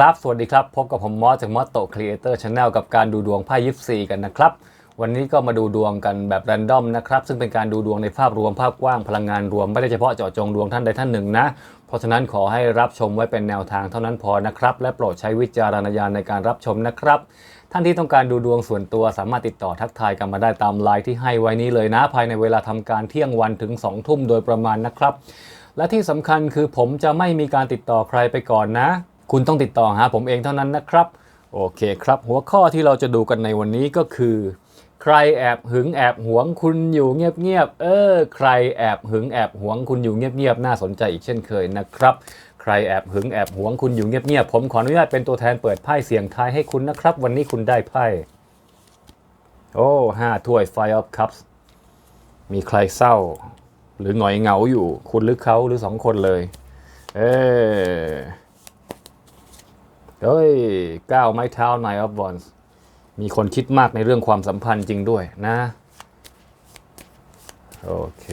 ครับ สวัสดีครับ พบกับผมมอสจากมอสโตครีเอเตอร์ชาแนลกับการดูดวงไพ่ยิปซีกันนะครับ วันนี้ก็มาดูดวงกันแบบแรนดอมนะครับ ซึ่งเป็นการดูดวงในภาพรวมภาพกว้างพลังงานรวม ไม่ได้เฉพาะเจาะจงดวงท่านใดท่านหนึ่งนะ เพราะฉะนั้นขอให้รับชมไว้เป็นแนวทางเท่านั้นพอนะครับ และโปรดใช้วิจารณญาณในการรับชมนะครับท่านที่ต้องการดูดวงส่วนตัวสามารถติดต่อทักทายกันมาได้ตามไลน์ที่ให้ไว้นี้เลยนะ ภายในเวลาทำการเที่ยงวันถึง2ทุ่มโดยประมาณนะครับ และที่สำคัญคือผมจะไม่มีการติดต่อใครไปก่อนนะ คุณต้องติดต่อหาผมเองเท่านั้นนะครับ โอเคครับ หัวข้อที่เราจะดูกันในวันนี้ก็คือ ใครแอบหึงแอบหวงคุณอยู่เงียบๆเออ ใครแอบหึงแอบหวงคุณอยู่เงียบๆน่าสนใจอีกเช่นเคยนะครับ ใครแอบหึงแอบหวงคุณอยู่เงียบๆผมขออนุญาตเป็นตัวแทนเปิดไพ่เสียงทายให้คุณนะครับ วันนี้คุณได้ไพ่โอ้ห้าถ้วย Five of Cups มีใครเศร้า หรือหงอยเหงาอยู่ คุณหรือเขาหรือสองคนเลย เออ เฮ้ยก้าวไม้เท้า Nine of Wands มีคนคิดมากในเรื่องความสัมพันธ์จริงด้วยนะ โอเค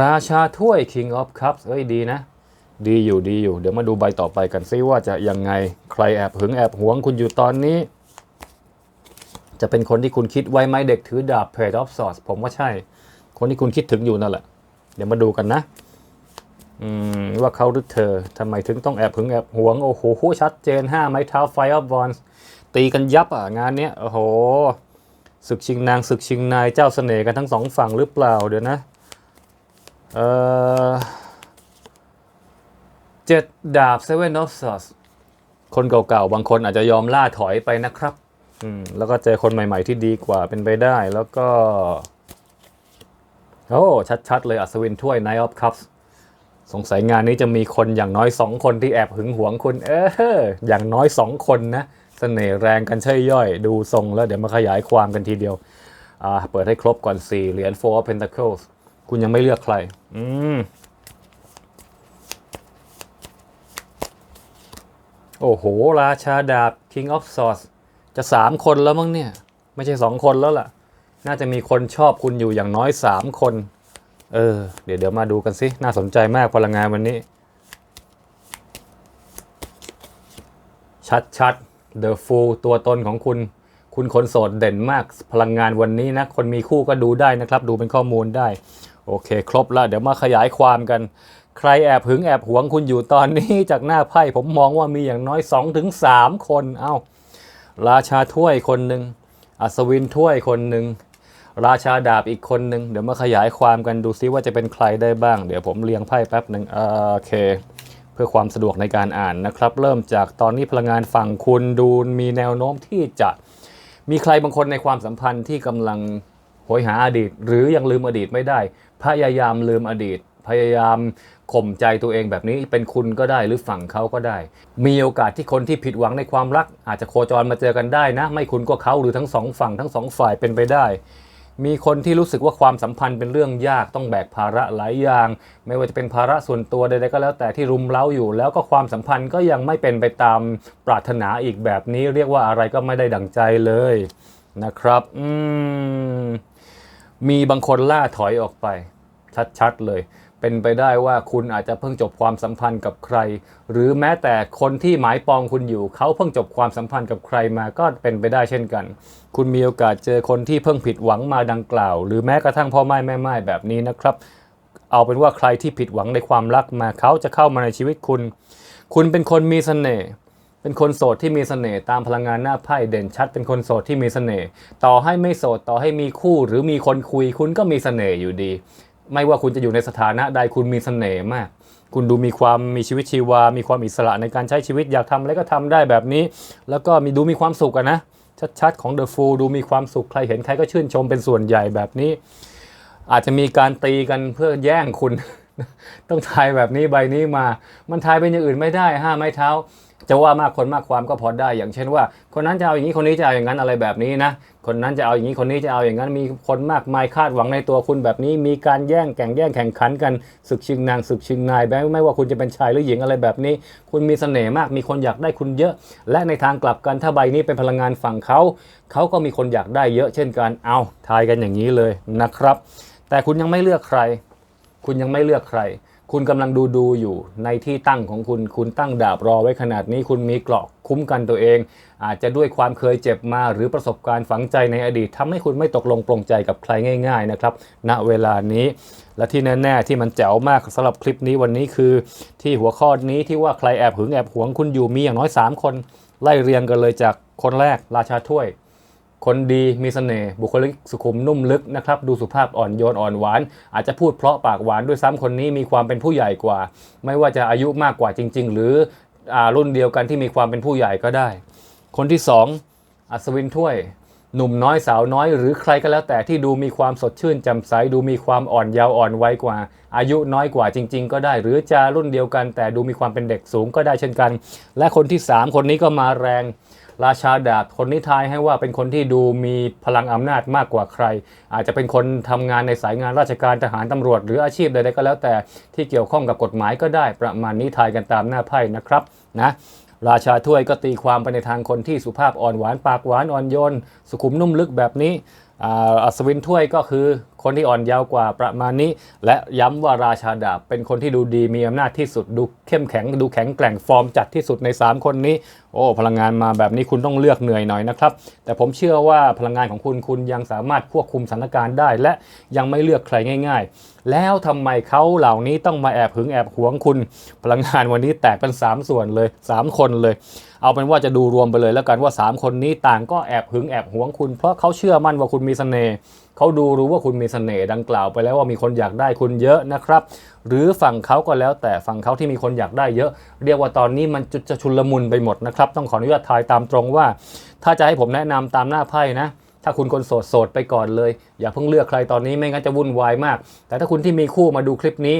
ราชาถ้วย King of Cups เอ้ยดีนะ ดีอยู่ดีอยู่ เดี๋ยวมาดูใบต่อไปกันซิว่าจะยังไงใครแอบหึงแอบหวงคุณอยู่ตอนนี้ จะเป็นคนที่คุณคิดไว้ไหมเด็กถือดาบ Page of Swords ผมว่าใช่ คนที่คุณคิดถึงอยู่นั่นแหละ เดี๋ยวมาดูกันนะ ว่าเขาหรือเธอทำไมถึงต้องแอบหึงแอบหวง โอ้โหชัดเจน 5 ไม้เท้า Fire of Wands ตีกันยับอะ งานเนี้ย โอ้โหศึกชิงนางศึกชิงนายเจ้าเสน่ห์กันทั้งสองฝั่งหรือเปล่าเดี๋ยวนะ เอ่อเจ็ดดาบ Seven of Swords คนเก่าๆ บางคนอาจจะยอมล่าถอยไปนะครับอืมแล้วก็เจอคนใหม่ๆที่ดีกว่าเป็นไปได้แล้วก็ โอ้ ชัดๆ เลยอัศวินถ้วย Knight of Cups ส สงสัยงานนี้จะมีคนอย่างน้อยสองคนที่แอบหึงหวงคุณเอออย่างน้อยสองคนนะเสน่ห์แรงกันใช่ย่อย ดูทรงแล้วเดี๋ยวมาขยายความกันทีเดียวอ่าเปิดให้ครบก่อนสี่เหรียญ Four of Pentacles คุณยังไม่เลือกใคร อืมโอ้โห ราชาดาบ King of Swords จะสามคนแล้วมั้งเนี่ย ไม่ใช่สองคนแล้วล่ะ น่าจะมีคนชอบคุณอยู่อย่างน้อยสามคน เออเดี๋ยวเดี๋ยวมาดูกันสิ น่าสนใจมากพลังงานวันนี้ ชัดชัด The Fool ตัวตนของคุณ คุณคนโสดเด่นมากพลังงานวันนี้นะ คนมีคู่ก็ดูได้นะครับ ดูเป็นข้อมูลได้ โอเค ครบแล้วเดี๋ยวมาขยายความกัน ใครแอบหึงแอบหวงคุณอยู่ตอนนี้จากหน้าไพ่ผมมองว่ามีอย่างน้อย 2-3 คน เอ้า ราชาถ้วยคนหนึ่งอัศวินถ้วยคนหนึ่ง ราชาดาบอีกคนหนึ่งเดี๋ยวมาขยายความกันดูซิว่าจะเป็นใครได้บ้าง เดี๋ยวผมเรียงไพ่แป๊บหนึ่งโอเค เพื่อความสะดวกในการอ่านนะครับ เริ่มจากตอนนี้พลังงานฝั่งคุณดูมีแนวโน้มที่จะมีใครบางคนในความสัมพันธ์ที่กำลังโหยหาอดีต หรือยังลืมอดีตไม่ได้ พยายามลืมอดีต พยายามข่มใจตัวเองแบบนี้เป็นคุณก็ได้หรือฝั่งเขาก็ได้ มีโอกาสที่คนที่ผิดหวังในความรัก อาจจะโคจรมาเจอกันได้นะ ไม่คุณก็เขาหรือทั้งสองฝั่งทั้งสองฝ่ายเป็นไปได้ มีคนที่รู้สึกว่าความสัมพันธ์เป็นเรื่องยากต้องแบกภาระหลายอย่าง ไม่ว่าจะเป็นภาระส่วนตัวใดๆก็แล้วแต่ที่รุมเร้าอยู่ แล้วก็ความสัมพันธ์ก็ยังไม่เป็นไปตามปรารถนาอีกแบบนี้ เรียกว่าอะไรก็ไม่ได้ดั่งใจเลยนะครับอืมมีบางคนล่าถอยออกไป ชัดๆเลย เป็นไปได้ว่าคุณอาจจะเพิ่งจบความสัมพันธ์กับใคร หรือแม้แต่คนที่หมายปองคุณอยู่เขาเพิ่งจบความสัมพันธ์กับใครมาก็เป็นไปได้เช่นกัน คุณมีโอกาสเจอคนที่เพิ่งผิดหวังมาดังกล่าว หรือแม้กระทั่งพ่อไม้แม่ไม้แบบนี้นะครับ เอาเป็นว่าใครที่ผิดหวังในความรักมาเขาจะเข้ามาในชีวิตคุณ คุณเป็นคนมีเสน่ห์เป็นคนโสดที่มีเสน่ห์ตามพลังงานหน้าไพ่เด่นชัด เป็นคนโสดที่มีเสน่ห์ต่อให้ไม่โสดต่อให้มีคู่ หรือมีคนคุยคุณก็มีเสน่ห์อยู่ดี ไม่ว่าคุณจะอยู่ในสถานะใดคุณมีเสน่ห์มาก คุณดูมีความมีชีวิตชีวา มีความอิสระในการใช้ชีวิตอยากทำอะไรก็ทำได้แบบนี้ แล้วก็มีดูมีความสุขอะนะ ชัดๆ ของ The Fool ดูมีความสุขใครเห็นใครก็ชื่นชมเป็นส่วนใหญ่แบบนี้ อาจจะมีการตีกันเพื่อแย่งคุณ ต้องทายแบบนี้ใบนี้มา มันทายเป็นอย่างอื่นไม่ได้ห้าไม้เท้า จะว่ามากคนมากความก็พอได้ อย่างเช่นว่า คนนั้นจะเอาอย่างนี้คนนี้จะเอาอย่างนั้นอะไรแบบนี้นะ คนนั้นจะเอาอย่างนี้คนนี้จะเอาอย่างนั้น มีคนมากมายคาดหวังในตัวคุณแบบนี้ มีการแย่งแข่งแย่งแข่งขันกันศึกชิงนางศึกชิงนายแม้ไม่ว่าคุณจะเป็นชายหรือหญิงอะไรแบบนี้ คุณมีเสน่ห์มาก มีคนอยากได้คุณเยอะ และในทางกลับกันถ้าใบนี้เป็นพลังงานฝั่งเขาเขาก็มีคนอยากได้เยอะ เช่นกันเอาทายกันอย่างนี้เลยนะครับ แต่คุณยังไม่เลือกใคร คุณยังไม่เลือกใคร คุณกำลังดูดูอยู่ในที่ตั้งของคุณ คุณตั้งดาบรอไว้ขนาดนี้ คุณมีเกราะคุ้มกันตัวเอง อาจจะด้วยความเคยเจ็บมาหรือประสบการณ์ฝังใจในอดีตทำให้คุณไม่ตกลงปลงใจกับใครง่าย ๆนะครับ ณ เวลานี้ และที่แน่ๆที่มันแจ๋วมากสำหรับคลิปนี้วันนี้คือ ที่หัวข้อนี้ที่ว่าใครแอบหึงแอบหวงคุณอยู่มีอย่างน้อย 3 คน ไล่เรียงกันเลยจากคนแรกราชาถ้วย คนดีมีเสน่ห์บุคลิกสุขุมนุ่มลึกนะครับดูสุภาพอ่อนโยนอ่อนหวาน อาจจะพูดเพราะปากหวานด้วยซ้ำคนนี้มีความเป็นผู้ใหญ่กว่า ไม่ว่าจะอายุมากกว่าจริง ๆ หรืออรุ่นเดียวกันที่มีความเป็นผู้ใหญ่ก็ได้ คนที่ 2 อัศวินถ้วย หนุ่มน้อยสาวน้อย หรือใครก็แล้วแต่ที่ดูมีความสดชื่นแจ่มใสดูมีความอ่อนเยาว์อ่อนวัยกว่า อายุน้อยกว่าจริง ๆ ก็ได้ หรือจะรุ่นเดียวกันแต่ดูมีความเป็นเด็กสูงก็ได้เช่นกัน และคนที่ 3 คนนี้ก็มาแรง ราชาดาบคนนี้ทายให้ว่าเป็นคนที่ดูมีพลังอำนาจมากกว่าใคร อาจจะเป็นคนทำงานในสายงานราชการทหารตำรวจ หรืออาชีพใดๆก็แล้วแต่ที่เกี่ยวข้องกับกฎหมายก็ได้ประมาณนี้ทายกันตามหน้าไพ่นะครับนะราชาถ้วยก็ตีความไปในทางคนที่สุภาพอ่อนหวานปากหวานอ่อนโยนสุขุมนุ่มลึกแบบนี้อัศวินถ้วยก็คือ คนที่อ่อนเยาวกว่าประมาณนี้ และย้ำว่าราชาดาบเป็นคนที่ดูดีมีอำนาจที่สุดดูเข้มแข็งดูแข็งแกร่งฟอร์มจัดที่สุดใน 3 คนนี้ โอ้พลังงานมาแบบนี้คุณต้องเลือกเหนื่อยหน่อยนะครับ แต่ผมเชื่อว่าพลังงานของคุณคุณยังสามารถควบคุมสถานการณ์ได้ และยังไม่เลือกใครง่าย ๆ แล้วทำไมเขาเหล่านี้ต้องมาแอบหึงแอบหวงคุณ พลังงานวันนี้แตกเป็น 3 ส่วนเลย 3 คนเลยเอาเป็นว่าจะดูรวมไปเลยแล้วกันว่า 3 คนนี้ต่างก็แอบหึงแอบหวงคุณ เพราะเขาเชื่อมั่นว่าคุณมีเสน่ห์ เขาดูรู้ว่าคุณมีเสน่ห์ดังกล่าวไปแล้วว่ามีคนอยากได้คุณเยอะนะครับ หรือฝั่งเขาก็แล้วแต่ฝั่งเขาที่มีคนอยากได้เยอะ เรียกว่าตอนนี้มันจะจะชุลมุนไปหมดนะครับ ต้องขออนุญาตทายตามตรงว่า ถ้าจะให้ผมแนะนำตามหน้าไพ่นะถ้าคุณคนโสดโสดไปก่อนเลย อย่าเพิ่งเลือกใครตอนนี้ไม่งั้นจะวุ่นวายมาก แต่ถ้าคุณที่มีคู่มาดูคลิปนี้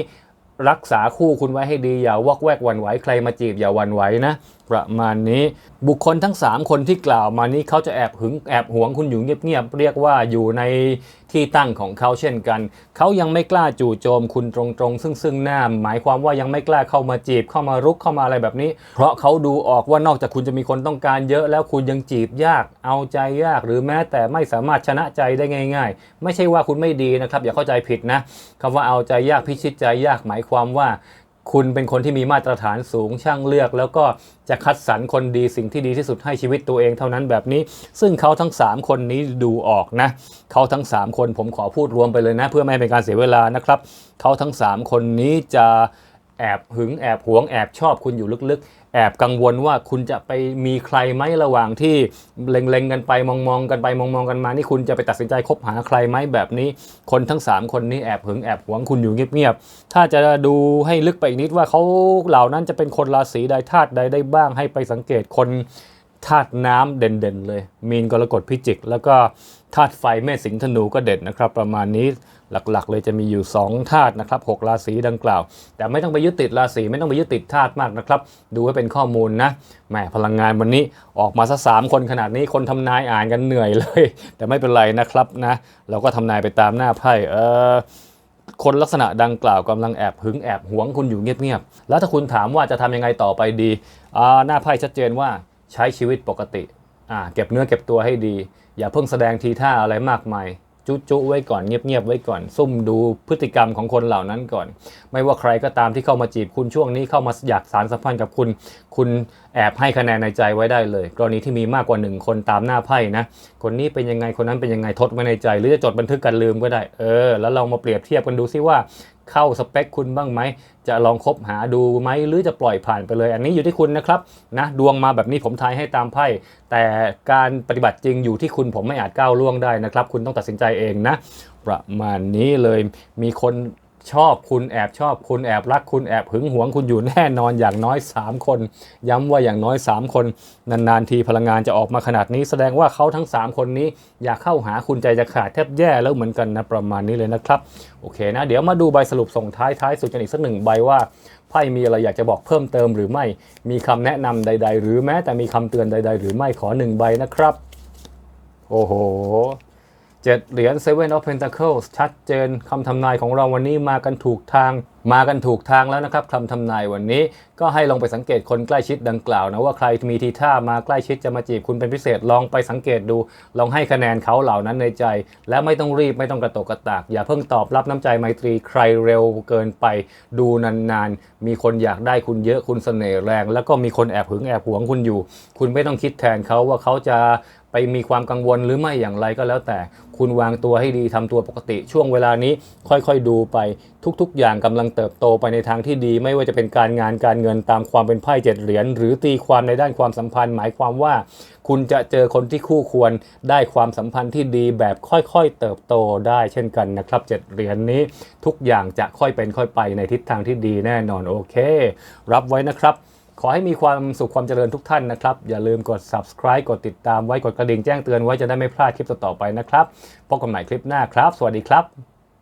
รักษาคู่คุณไว้ให้ดีอย่าวอกแวกหวันไหวใครมาจีบอย่าหวันไหวนะ ประมาณนี้ บุคคลทั้ง 3 คนที่กล่าวมานี้เขาจะแอบหึงแอบหวงคุณอยู่เงียบๆเรียกว่าอยู่ในที่ตั้งของเขาเช่นกัน เขายังไม่กล้าจู่โจมคุณตรงๆ ซึ่งซึ่งหน้าหมายความว่ายังไม่กล้าเข้ามาจีบเข้ามารุกเข้ามาอะไรแบบนี้ เพราะเขาดูออกว่านอกจากคุณจะมีคนต้องการเยอะแล้วคุณยังจีบยาก เอาใจยาก หรือแม้แต่ไม่สามารถชนะใจได้ง่าย ๆ ไม่ใช่ว่าคุณไม่ดีนะครับ อย่าเข้าใจผิดนะคำว่าเอาใจยากพิชิตใจยากหมายความว่า คุณเป็นคนที่มีมาตรฐานสูงช่างเลือก แล้วก็จะคัดสรรคนดีสิ่งที่ดีที่สุดให้ชีวิตตัวเองเท่านั้นแบบนี้ ซึ่งเขาทั้ง 3 คนนี้ดูออกนะเขาทั้ง 3 คนผมขอพูดรวมไปเลยนะ เพื่อไม่ให้เป็นการเสียเวลานะครับเขาทั้ง 3 คนนี้จะ แอบหึงแอบหวงแอบชอบคุณอยู่ลึกๆ แอบกังวลว่าคุณจะไปมีใครไหมระหว่างที่เล็งๆกันไปมองๆกันไปมองๆกันมานี่คุณจะไปตัดสินใจคบหาใครไหมแบบนี้ คนทั้ง 3 คนนี้แอบหึงแอบหวงคุณอยู่เงียบๆถ้าจะดูให้ลึกไปอีกนิดว่าเขาเหล่านั้นจะเป็นคนราศีใดธาตุใดได้บ้างให้ไปสังเกตคนธาตุน้ำเด่นๆเลย มีนกรกฎพิจิก แล้วก็ธาตุไฟแม่สิงธนูก็เด่นนะครับ ประมาณนี้ หลักๆ เลยจะมีอยู่ 2 ธาตุนะครับหกราศีดังกล่าว แต่ไม่ต้องไปยึดติดราศีไม่ต้องไปยึดติดธาตุมากนะครับ ดูให้เป็นข้อมูลนะแหมพลังงานวันนี้ออกมาสักสามคนขนาดนี้คนทำนายอ่านกันเหนื่อยเลย แต่ไม่เป็นไรนะครับนะเราก็ทำนายไปตามหน้าไพ่เออคนลักษณะดังกล่าวกำลังแอบหึงแอบหวงคุณอยู่เงียบๆ แล้วถ้าคุณถามว่าจะทำยังไงต่อไปดี หน้าไพ่ชัดเจนว่าใช้ชีวิตปกติ เก็บเนื้อเก็บตัวให้ดี อย่าเพิ่งแสดงทีท่าอะไรมากมาย จุจุไว้ก่อนเงียบๆไว้ก่อน ซุ่มดูพฤติกรรมของคนเหล่านั้นก่อน ไม่ว่าใครก็ตามที่เข้ามาจีบคุณช่วงนี้เข้ามาอยากสารสัมพันธ์กับคุณ คุณแอบให้คะแนนในใจไว้ได้เลย กรณีที่มีมากกว่าหนึ่งคนตามหน้าไพ่นะคนนี้เป็นยังไงคนนั้นเป็นยังไงทดไว้ในใจ หรือจะจดบันทึกกันลืมก็ได้เออแล้วเรามาเปรียบเทียบกันดูซิว่า เข้าสเปคคุณบ้างไหม จะลองคบหาดูไหมหรือจะปล่อยผ่านไปเลย อันนี้อยู่ที่คุณนะครับนะดวงมาแบบนี้ผมทายให้ตามไพ่แต่การปฏิบัติจริงอยู่ที่คุณผมไม่อาจก้าวล่วงได้นะครับ คุณต้องตัดสินใจเองนะ ประมาณนี้เลยมีคน ชอบคุณแอบชอบคุณแอบรักคุณแอบหึงหวงคุณอยู่แน่นอนอย่างน้อย 3 คน ย้ำว่าอย่างน้อย 3 คน นานๆทีพลังงานจะออกมาขนาดนี้ แสดงว่าเขาทั้ง 3 คนนี้ อยากเข้าหาคุณใจจะขาดแทบแย่แล้วเหมือนกันนะประมาณนี้เลยนะครับ โอเคนะ เดี๋ยวมาดูใบสรุปส่งท้ายท้ายสุดกันอีกสักหนึ่งใบว่าไพ่มีอะไรอยากจะบอกเพิ่มเติมหรือไม่มีคำแนะนำใด ๆ หรือแม้แต่มีคำเตือนใด ๆ หรือไม่ขอหนึ่งใบนะครับ โอ้โห เจ็ดเหรียญ Seven of Pentacles ชัดเจนคำทำนายของเราวันนี้มากันถูกทาง มากันถูกทางแล้วนะครับคำทำนายวันนี้ ก็ให้ลองไปสังเกตคนใกล้ชิดดังกล่าวนะว่าใครมีทีท่ามาใกล้ชิดจะมาจีบคุณเป็นพิเศษลองไปสังเกตดู ลองให้คะแนนเขาเหล่านั้นในใจ และไม่ต้องรีบไม่ต้องกระตกกระตาก อย่าเพิ่งตอบรับน้ำใจไมตรีใครเร็วเกินไป ดูนานๆ มีคนอยากได้คุณเยอะคุณเสน่ห์แรง แล้วก็มีคนแอบหึงแอบหวงคุณอยู่ คุณไม่ต้องคิดแทนเขาว่าเขาจะ ไปมีความกังวลหรือไม่อย่างไรก็แล้วแต่ คุณวางตัวให้ดีทำตัวปกติ ช่วงเวลานี้ค่อยๆดูไปทุกๆ อย่างกำลังเติบโตไปในทางที่ดี ไม่ว่าจะเป็นการงานการเงินตามความเป็นไพ่เจ็ดเหรียญหรือตีความในด้านความสัมพันธ์ หมายความว่า คุณจะเจอคนที่คู่ควรได้ความสัมพันธ์ที่ดีแบบค่อยๆ เติบโตได้เช่นกันนะครับเจ็ดเหรียญนี้ทุกอย่างจะค่อยเป็นค่อยไปในทิศทางที่ดีแน่นอนโอเค รับไว้นะครับ ขอให้มีความสุขความเจริญทุกท่านนะครับ อย่าลืมกด subscribe กดติดตามไว้กดกระดิ่งแจ้งเตือนไว้จะได้ไม่พลาดคลิปต่อๆไปนะครับพบกันใหม่คลิปหน้าครับ สวัสดีครับ